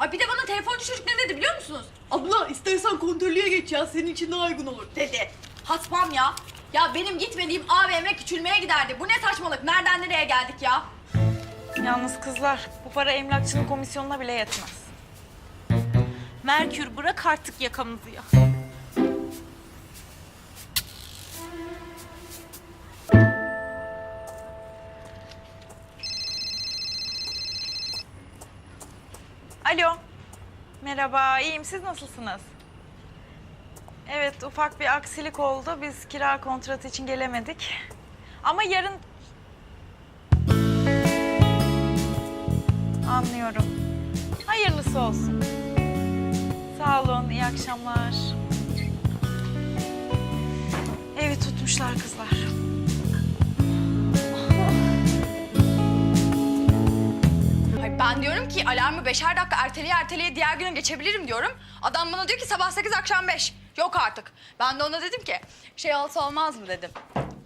Ay bir de bana telefoncu çocuk ne dedi biliyor musunuz? Abla istersen kontrollüye geç ya senin için daha uygun olur. Dedi. Haspam ya. Ya benim gitmediğim AVM küçülmeye giderdi. Bu ne saçmalık? Nereden nereye geldik ya? Yalnız kızlar bu para emlakçının komisyonuna bile yetmez. Merkür bırak artık yakamızı ya. Alo. Merhaba, iyiyim. Siz nasılsınız? Evet, ufak bir aksilik oldu. Biz kira kontratı için gelemedik. Ama yarın Anlıyorum. Hayırlısı olsun. Sağ olun, iyi akşamlar. Evi tutmuşlar kızlar. Ben diyorum ki alarmı beşer dakika erteleye erteleye diğer güne geçebilirim diyorum. Adam bana diyor ki sabah sekiz akşam beş. Yok artık. Ben de ona dedim ki şey olsa olmaz mı dedim.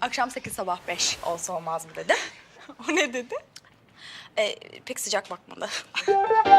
Akşam sekiz sabah beş olsa olmaz mı dedim. O ne dedi? Ee, pek sıcak bakmadı.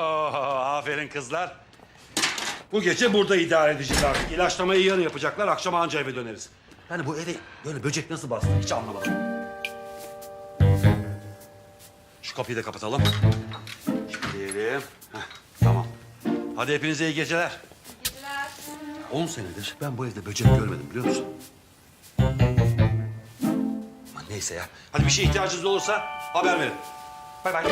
Aferin kızlar. Bu gece burada idare edeceğiz artık. İlaçlamayı yarın yapacaklar. Akşam anca eve döneriz. Yani bu eve böyle böcek nasıl bastı hiç anlamadım. Şu kapıyı da kapatalım. Kilitleyelim. Heh, tamam. Hadi hepinize iyi geceler. Geceler. 10 senedir ben bu evde böcek görmedim biliyor musun? Aman neyse ya. Hadi bir şeye ihtiyacınız olursa haber verin. Bay bay.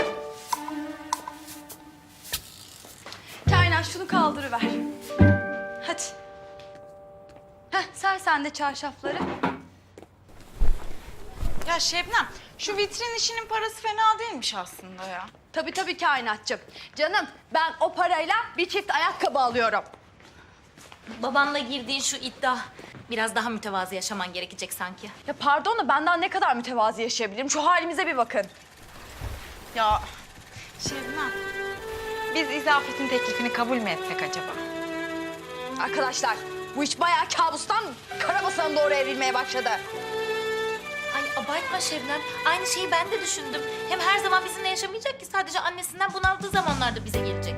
Kainat şunu kaldırıver. Hadi. Heh, ser sen de çarşafları. Ya Şebnem, şu vitrin işinin parası fena değilmiş aslında ya. Tabii tabii kainatçım. Canım ben o parayla bir çift ayakkabı alıyorum. Babanla girdiğin şu iddia biraz daha mütevazı yaşaman gerekecek sanki. Ya pardon da benden ne kadar mütevazi yaşayabilirim? Şu halimize bir bakın. Ya Şebnem, biz İzafet'in teklifini kabul mü etsek acaba? Arkadaşlar bu iş bayağı kabustan karabasan'a doğru evrilmeye başladı. Ay abartma Şebnem. Aynı şeyi ben de düşündüm. Hem her zaman bizimle yaşamayacak ki sadece annesinden bunaldığı zamanlarda bize gelecek.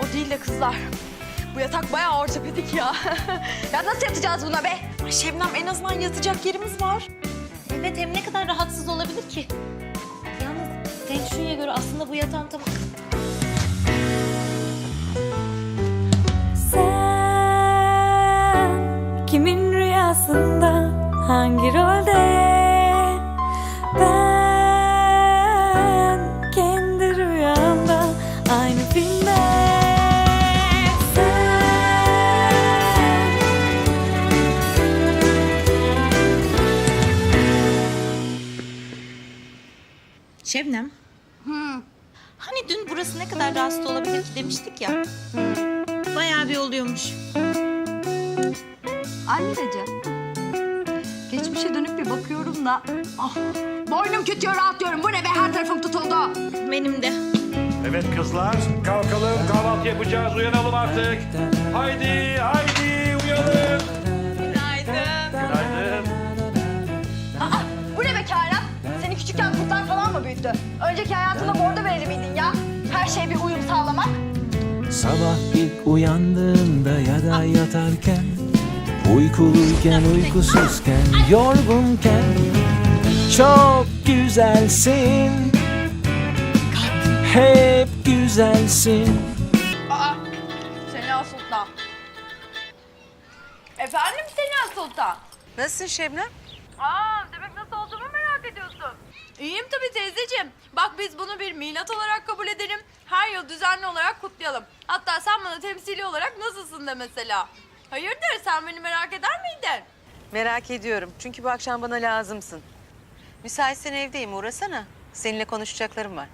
O değil de kızlar. Bu yatak bayağı ortopedik ya. ya nasıl yatacağız buna be? Ay Şebnem en azından yatacak yerimiz var. Evet hem ne kadar rahatsız olabilir ki? Shui'ye göre aslında bu yatağın tam... Sen kimin rüyasında hangi rolde Ben kendi rüyamda aynı filmde Sen Şebnem. Burası ne kadar rahatsız olabilir ki demiştik ya. Bayağı bir oluyormuş. Anneciğim. Geçmişe dönüp bir bakıyorum da... Ah, boynum kütüyor rahatlıyorum. Bu ne be her tarafım tutuldu. Benim de. Evet kızlar, kalkalım kahvaltı yapacağız, uyanalım artık. Haydi, haydi uyanın. Günaydın. Günaydın. Aa, bu ne be Kainat? Seni küçükken kurtlar falan mı büyüttü? Önceki hayatında bordo vereli Sabah ilk uyandığında ya da yatarken Uykuluyken uykusuzken yorgunken Çok güzelsin Hep güzelsin Aa, Sena Sultan. Efendim Sena Sultan? Nasılsın Şebnem? Aa, demek nasıl olduğumu merak ediyorsun. İyiyim tabii teyzeciğim. Bak biz bunu bir milat olarak kabul edelim. Her yıl düzenli olarak kutlayalım. Hatta sen bana temsili olarak nasılsın de mesela. Hayırdır sen beni merak eder miydin? Merak ediyorum. Çünkü bu akşam bana lazımsın. Müsaitsen evdeyim. Uğrasana. Seninle konuşacaklarım var.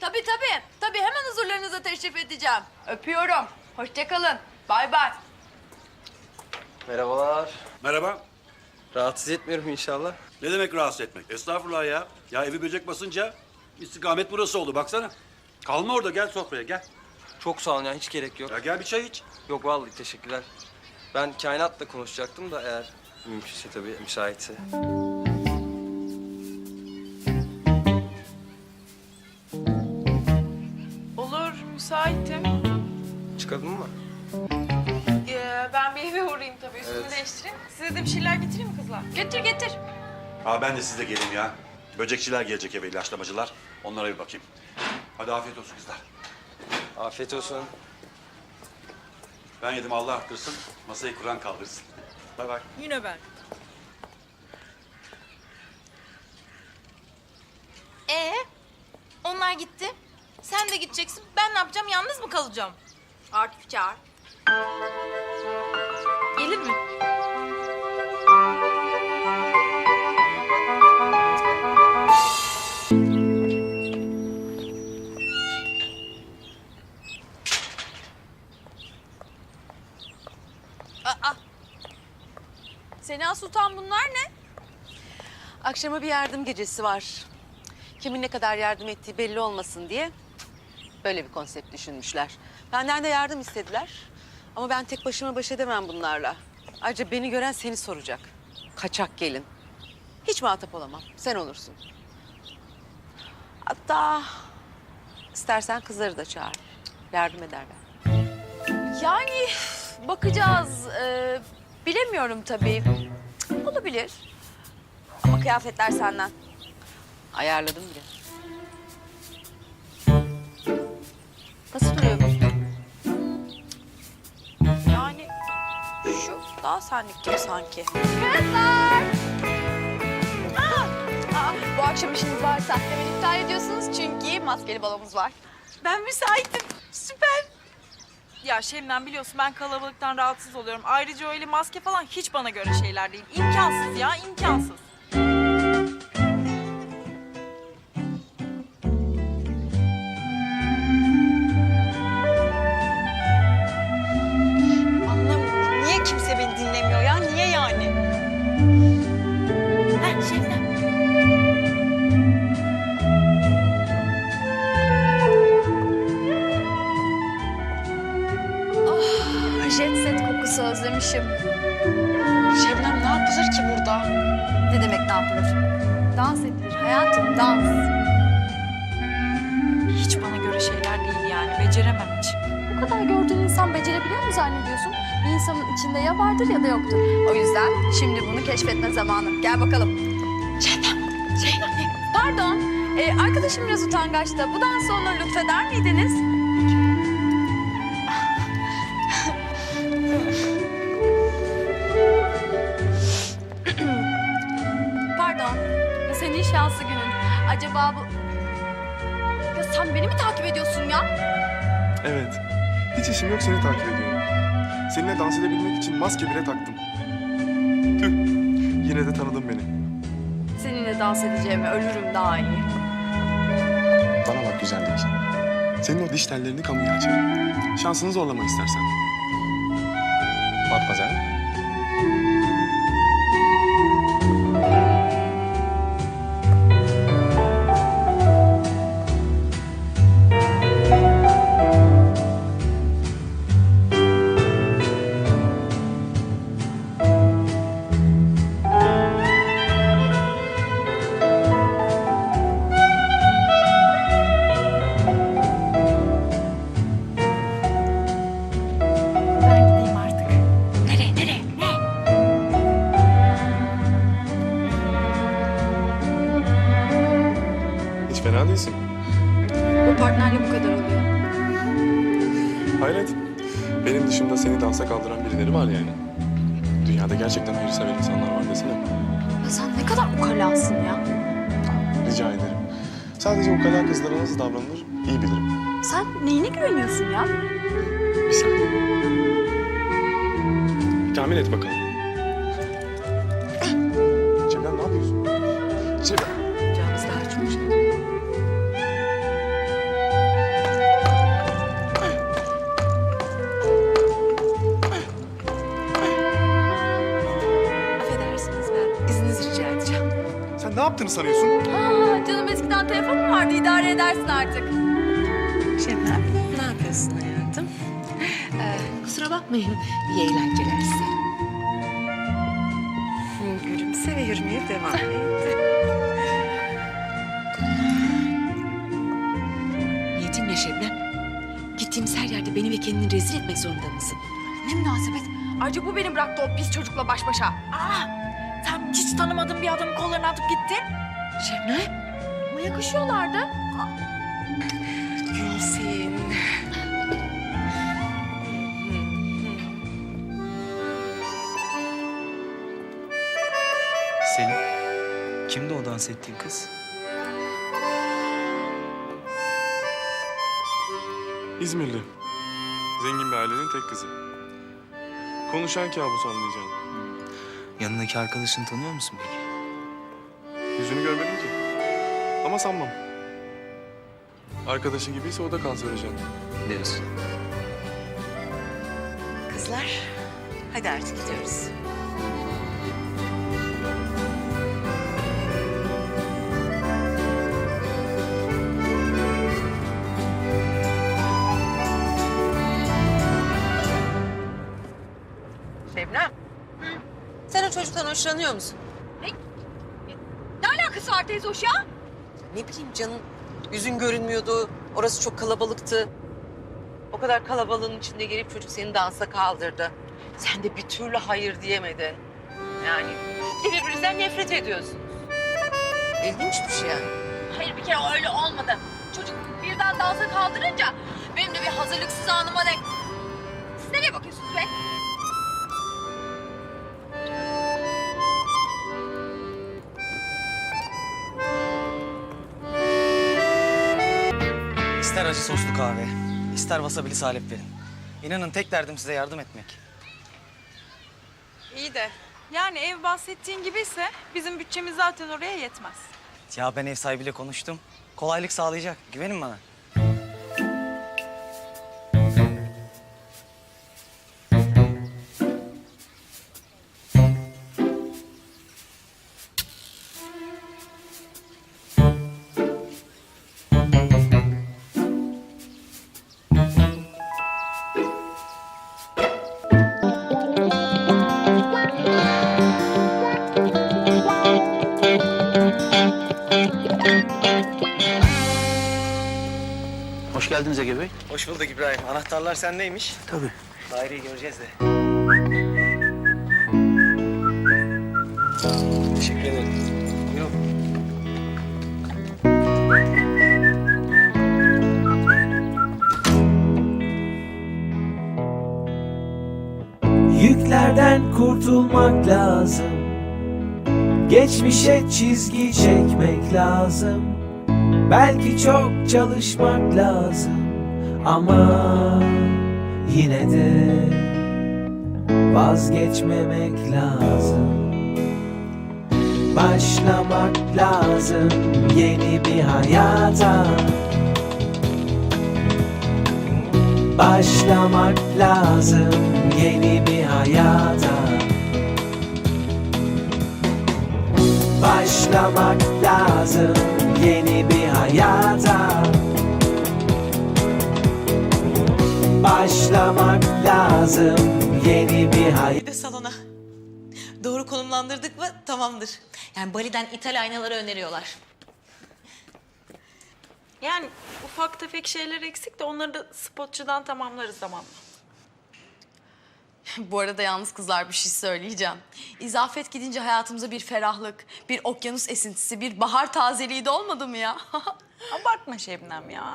Tabii tabii. Tabii hemen huzurlarınıza teşrif edeceğim. Öpüyorum. Hoşçakalın. Bay bay. Merhabalar. Merhaba. Rahatsız etmiyorum inşallah. Ne demek rahatsız etmek? Estağfurullah ya. Ya evi böcek basınca istikamet burası oldu baksana. Kalma orada gel sofraya gel. Çok sağ olun ya hiç gerek yok. Ya gel bir çay iç. Yok vallahi teşekkürler. Ben kainatla konuşacaktım da eğer mümkünse tabii müsaitse. Olur, müsaitim. Çıkalım mı? Ee, ben bir eve uğrayayım tabii, üstümü Evet. değiştireyim. Size de bir şeyler getireyim mi kızlar? Getir getir. Ha ben de sizle geleyim ya. Böcekçiler gelecek eve ilaçlamacılar. Onlara bir bakayım. Hadi afiyet olsun kızlar. Afiyet olsun. Ben yedim Allah arttırsın. Masayı Kur'an kaldırsın. Bay bay. Yine ben. Ee, onlar gitti. Sen de gideceksin. Ben ne yapacağım? Yalnız mı kalacağım? Akif çağır. Gelir mi? Sultan bunlar ne? Akşama bir yardım gecesi var. Kimin ne kadar yardım ettiği belli olmasın diye böyle bir konsept düşünmüşler. Benden de yardım istediler. Ama ben tek başıma baş edemem bunlarla. Ayrıca beni gören seni soracak. Kaçak gelin. Hiç muhatap olamam. Sen olursun. Hatta istersen kızları da çağır. Yardım ederler. Yani bakacağız. Ee, bilemiyorum tabii. Olabilir. Ama kıyafetler senden. Ayarladım bile. Nasıl duruyor bu? Yani şu daha senlik gibi sanki. Kızlar! Aa, aa, bu akşam işiniz varsa hemen iptal ediyorsunuz çünkü maskeli balonumuz var. Ben müsaitim, süper. Ya Şebnem biliyorsun ben kalabalıktan rahatsız oluyorum. Ayrıca öyle maske falan hiç bana göre şeyler değil. İmkansız ya, imkansız. Kokusu özlemişim. Şebnem ne yapılır ki burada? Ne demek ne yapılır? Dans edilir hayatım dans. Hiç bana göre şeyler değil yani. Beceremem hiç. Bu kadar gördüğün insan becerebiliyor mu zannediyorsun? Bir insanın içinde ya vardır ya da yoktur. O yüzden şimdi bunu keşfetme zamanı. Gel bakalım. Şeyden, Şeyden. Pardon, ee, arkadaşım biraz utangaçta. Bu dansı ona lütfeder miydiniz? Acaba bu... Ya sen beni mi takip ediyorsun ya? Evet. Hiç işim yok seni takip ediyorum. Seninle dans edebilmek için maske bile taktım. Tüh. Yine de tanıdın beni. Seninle dans edeceğime ölürüm daha iyi. Bana bak güzellik. Senin o diş tellerini kamuya açarım. Şansını zorlama istersen. Matmazel. Ya. Rica ederim. Sadece ukala kızlara nasıl davranılır iyi bilirim. Sen neyine güveniyorsun ya? Bir saniye. Bir tahmin et bakalım. Yaptığını sanıyorsun? Aa, canım eskiden telefon mu vardı? İdare edersin artık. Şebnem ne yapıyorsun hayatım? Ee, kusura bakmayın iyi eğlenceler size. Gülümse ve yürümeye devam et. Niyetin ne Şebnem? Gittiğimiz her yerde beni ve kendini rezil etmek zorunda mısın? Ne münasebet. Ayrıca bu beni bıraktı o pis çocukla baş başa. Aa, sen hiç tanımadığın bir adamın kollarını atıp gittin. Şebnem? Ama yakışıyorlardı. Gülsin. Selim, kimdi o dans ettiğin kız? İzmirli. Zengin bir ailenin tek kızı. Konuşan kabus anlayacağın. Yanındaki arkadaşını tanıyor musun peki? Yüzünü görmedim ki. Ama sanmam. Arkadaşı gibiyse o da kanserojen. Diyorsun. Kızlar, hadi artık gidiyoruz. Çocuktan hoşlanıyor musun? Ne alakası var teyze hoş ya? Ne bileyim canım, yüzün görünmüyordu. Orası çok kalabalıktı. O kadar kalabalığın içinde gelip çocuk seni dansa kaldırdı. Sen de bir türlü hayır diyemedin. Yani bir de birbirinizden nefret ediyorsunuz. İlginç bir şey yani. Hayır bir kere öyle olmadı. Çocuk birden dansa kaldırınca benim de bir hazırlıksız anıma denk. Siz nereye bakıyorsunuz be? Acı soslu kahve, ister wasabili salep verin. İnanın tek derdim size yardım etmek. İyi de yani ev bahsettiğin gibiyse bizim bütçemiz zaten oraya yetmez. Ya ben ev sahibiyle konuştum. Kolaylık sağlayacak. Güvenin bana. Geldiniz Ege Bey. Hoş bulduk İbrahim. Anahtarlar sendeymiş. Tabii. Daireyi göreceğiz de. Teşekkür ederim. Buyurun. Yüklerden kurtulmak lazım Geçmişe çizgi çekmek lazım Belki çok çalışmak lazım Ama yine de vazgeçmemek lazım. Başlamak lazım yeni bir hayata. Başlamak lazım yeni bir hayata. Başlamak lazım yeni bir hayata Başlamak lazım yeni bir hayata de salona. Doğru konumlandırdık mı tamamdır. Yani Bali'den ithal aynaları öneriyorlar. Yani ufak tefek şeyler eksik de onları da spotçudan tamamlarız zamanla. Bu arada yalnız kızlar bir şey söyleyeceğim. İzafet gidince hayatımıza bir ferahlık, bir okyanus esintisi, bir bahar tazeliği de olmadı mı ya? Abartma Şebnem ya.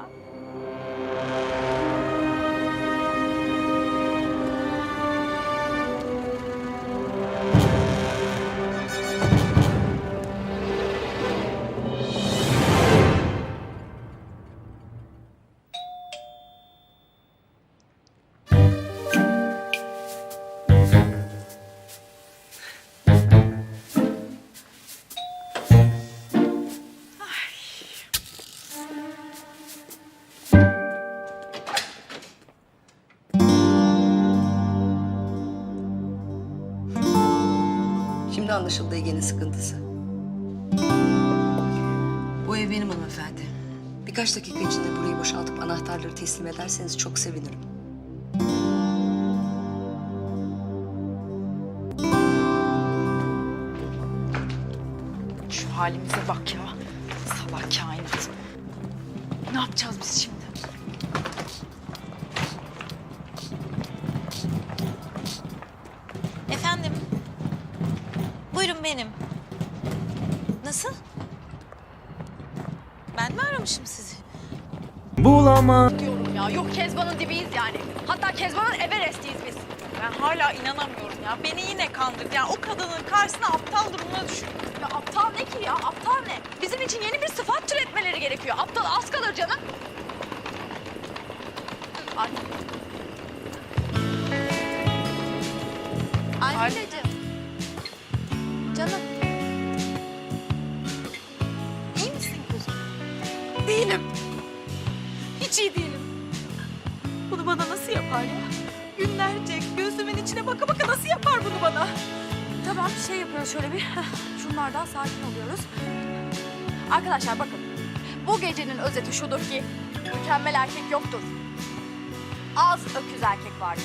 Şimdi anlaşıldı Ege'nin sıkıntısı. Bu ev benim hanımefendi. Birkaç dakika içinde burayı boşaltıp anahtarları teslim ederseniz çok sevinirim. Şu halimize bak ya. Salak kainat. Ne yapacağız biz şimdi? Benim. Nasıl? Ben mi aramışım sizi? Bulama Diyorum ya. Yok Kezban'ın dibiyiz yani. Hatta Kezban'ın Everest'iyiz biz. Ben hala inanamıyorum ya. Beni yine kandırdı. Yani o kadının karşısına aptal durumuna düşürdü. Ya aptal ne ki ya? Aptal ne? Bizim için yeni bir sıfat türetmeleri gerekiyor. Aptal az kalır canım. Ay. Anneciğim. Canım. İyi misin kuzum? Değilim. Hiç iyi değilim. Bunu bana nasıl yapar ya? Günlerce gözümün içine baka baka nasıl yapar bunu bana? Tamam şey yapıyoruz şöyle bir. Şunlardan sakin oluyoruz. Arkadaşlar bakın. Bu gecenin özeti şudur ki mükemmel erkek yoktur. Az öküz erkek vardır.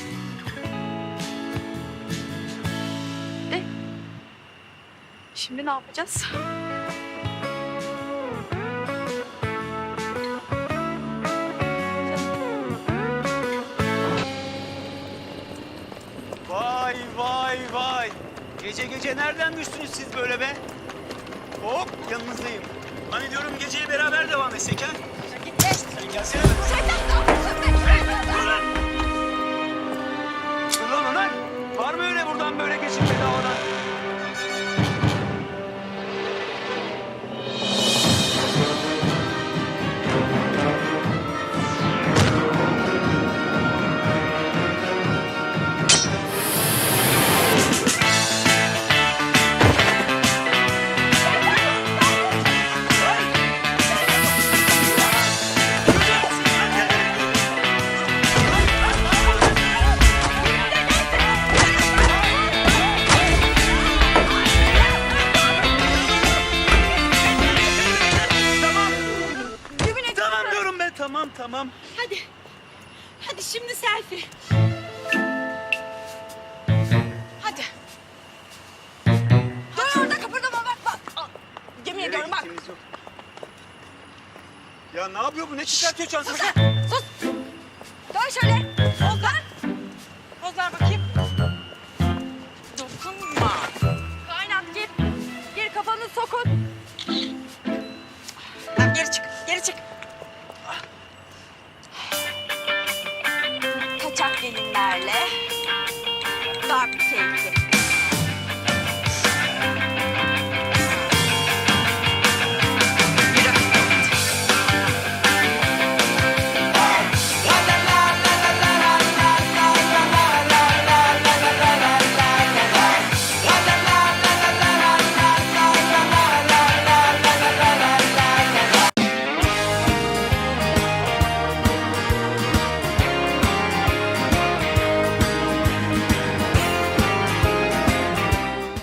Şimdi ne yapacağız? Vay vay vay. Gece gece nereden düştünüz siz böyle be? Hop yanınızdayım. Hani diyorum geceye beraber devam etsek ha? Git geç. Sen gelsene. Şeytan tamam. Hadi. Hadi şimdi selfie. Hadi. Dur orada kıpırdama bak bak. Al, Yemin Nereye ediyorum bak. gittiğimiz yok. Ya ne yapıyor bu? Ne çıkartıyor çantasını? Sus. Dön şöyle. Kaçak gelinlerle